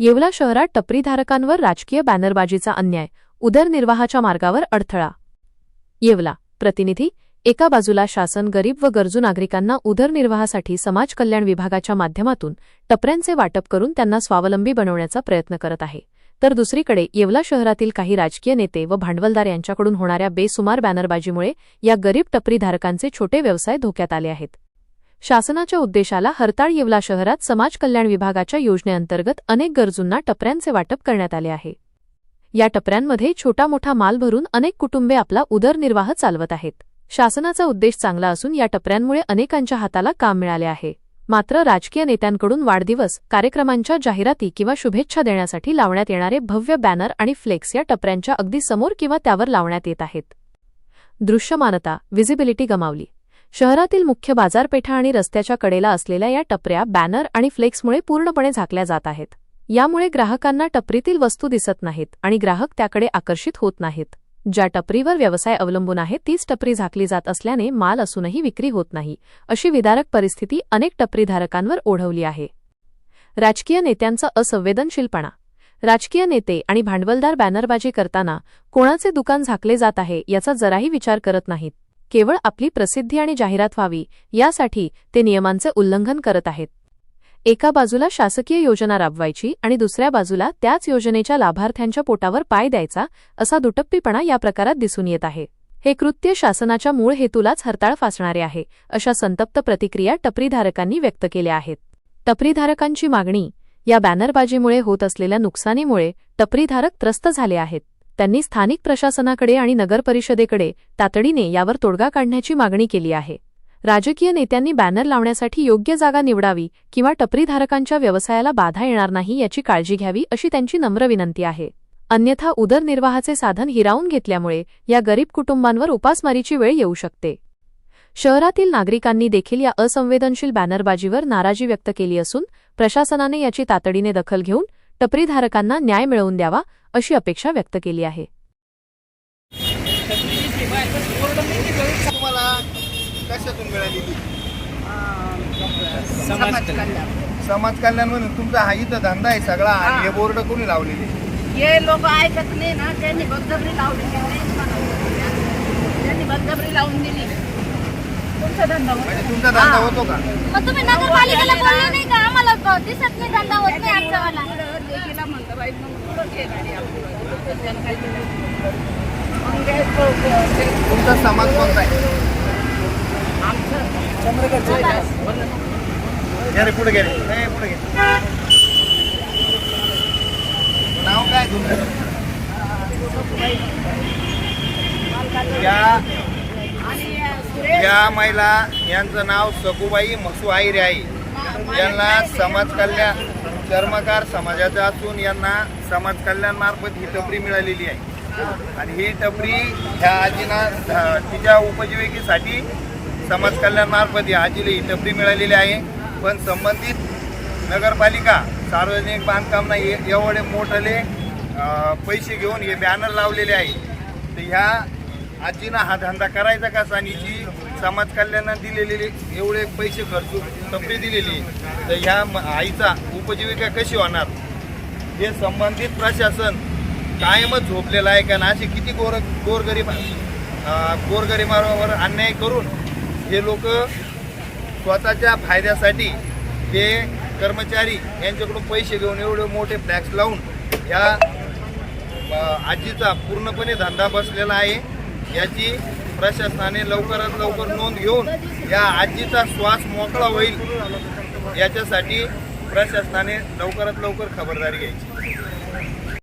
येवला शहरात टपरीधारकांवर राजकीय बॅनरबाजीचा अन्याय उदरनिर्वाहाच्या मार्गावर अडथळा. येवला प्रतिनिधी एका बाजूला शासन गरीब व गरजू नागरिकांना उदरनिर्वाहासाठी समाज कल्याण विभागाच्या माध्यमातून टपऱ्यांचे वाटप करून त्यांना स्वावलंबी बनवण्याचा प्रयत्न करत आहे. तर दुसरीकडे येवला शहरातील काही राजकीय नेते व भांडवलदार यांच्याकडून होणाऱ्या बेसुमार बॅनरबाजीमुळे या गरीब टपरीधारकांचे छोटे व्यवसाय धोक्यात आले आहेत. शासनाच्या उद्देशाला हरताळ येवला शहरात समाज कल्याण विभागाच्या योजनेअंतर्गत अनेक गरजूंना टपऱ्यांचे वाटप करण्यात आले आहे. या टपऱ्यांमध्ये छोटा मोठा माल भरून अनेक कुटुंबे आपला उदरनिर्वाह चालवत आहेत. शासनाचा उद्देश चांगला असून या टपऱ्यांमुळे अनेकांच्या हाताला काम मिळाले आहे. मात्र राजकीय नेत्यांकडून वाढदिवस कार्यक्रमांच्या जाहिराती किंवा शुभेच्छा देण्यासाठी लावण्यात येणारे भव्य बॅनर आणि फ्लेक्स या टपऱ्यांच्या अगदी समोर किंवा त्यावर लावण्यात येत आहेत. दृश्यमानता व्हिजिबिलिटी गमावली. शहरातील मुख्य बाजारपेठा आणि रस्त्याच्या कडेला असलेल्या या टपऱ्या बॅनर आणि फ्लेक्समुळे पूर्णपणे झाकल्या जात आहेत. यामुळे ग्राहकांना टपरीतील वस्तू दिसत नाहीत आणि ग्राहक त्याकडे आकर्षित होत नाहीत. ज्या टपरीवर व्यवसाय अवलंबून आहे तीच टपरी झाकली जात असल्याने माल असूनही विक्री होत नाही अशी विदारक परिस्थिती अनेक टपरीधारकांवर ओढवली आहे. राजकीय नेत्यांचा असंवेदनशीलपणा. राजकीय नेते आणि भांडवलदार बॅनरबाजी करताना कोणाचे दुकान झाकले जात आहे याचा जराही विचार करत नाहीत. केवळ आपली प्रसिद्धी आणि जाहिरात व्हावी यासाठी ते नियमांचे उल्लंघन करत आहेत. एका बाजूला शासकीय योजना राबवायची आणि दुसऱ्या बाजूला त्याच योजनेच्या लाभार्थ्यांच्या पोटावर पाय द्यायचा असा दुटप्पीपणा या प्रकारात दिसून येत आहे. हे कृत्य शासनाच्या मूळ हेतूलाच हरताळ फासणारे आहे अशा संतप्त प्रतिक्रिया टपरीधारकांनी व्यक्त केल्या आहेत. टपरीधारकांची मागणी या बॅनरबाजीमुळे होत असलेल्या नुकसानीमुळे टपरीधारक त्रस्त झाले आहेत. त्यांनी स्थानिक प्रशासनाकडे आणि नगरपरिषदेकडे तातडीने यावर तोडगा काढण्याची मागणी केली आहे. राजकीय नेत्यांनी बॅनर लावण्यासाठी योग्य जागा निवडावी किंवा टपरीधारकांच्या व्यवसायाला बाधा येणार नाही याची काळजी घ्यावी अशी त्यांची नम्र विनंती आहे. अन्यथा उदरनिर्वाहाचे साधन हिरावून घेतल्यामुळे या गरीब कुटुंबांवर उपासमारीची वेळ येऊ शकते. शहरातील नागरिकांनी देखील या असंवेदनशील बॅनरबाजीवर नाराजी व्यक्त केली असून प्रशासनाने याची तातडीने दखल घेऊन टपरीधारकांना न्याय मिळवून द्यावा अशी अपेक्षा व्यक्त केली आहे. समाज कल्याण. म्हणून तुमचा हा इथं धंदा आहे सगळा हा. हे बोर्ड कोणी लावलेले? हे लोक ऐकत नाही ना त्यांनी बळजबरी लावली. त्यांनी लावून दिली. तुमचा धंदा होतो. म्हणजे तुमचा धंदा. होतो का? मग तुम्ही नगरपालिकेला बोलले नाही का? आम्हाला दिसत नाही धंदा होत नाही पुढं बाई मग गाडी आपली. तुमचा समाज कोणता आहे? आमचं. रे पुढे रे. नाही, पुढे घे नाव काय तुमचं? या. या महिला यांचं नाव सकुबाई मसू आहिरे आहे यांना समाज कल्याण कर्मकार समाजाचा असून यांना समाज कल्याणमार्फत ही टपरी मिळालेली आहे. आणि ही टपरी ह्या आजीना तिच्या उपजीविकेसाठी समाज कल्याणमार्फत या आजीला ही टपरी मिळालेली आहे. पण संबंधित नगरपालिका सार्वजनिक बांधकामना एवढे मोठले पैसे घेऊन हे बॅनर लावलेले आहे. तर ह्या आजीनं हा धंदा करायचा कसा आणि जी समाज कल्याणानं दिलेले एवढे पैसे खर्चून टपरी दिलेली तर ह्या म- आईचा उपजीविका कशी होणार? हे संबंधित प्रशासन कायमच झोपलेलं आहे कारण असे किती गोर गोरगरीब गोरगरिबावर अन्याय करून हे लोक स्वतःच्या फायद्यासाठी ते कर्मचारी यांच्याकडून पैसे घेऊन एवढे मोठे फ्लॅक्स लावून या आजीचा पूर्णपणे धंदा बसलेला आहे. याची प्रशासनाने लवकरात लवकर नोंद घेऊन या आजीचा श्वास मोकळा होईल याच्यासाठी प्रशासनाने लवकरात लवकर खबरदारी घ्यायची.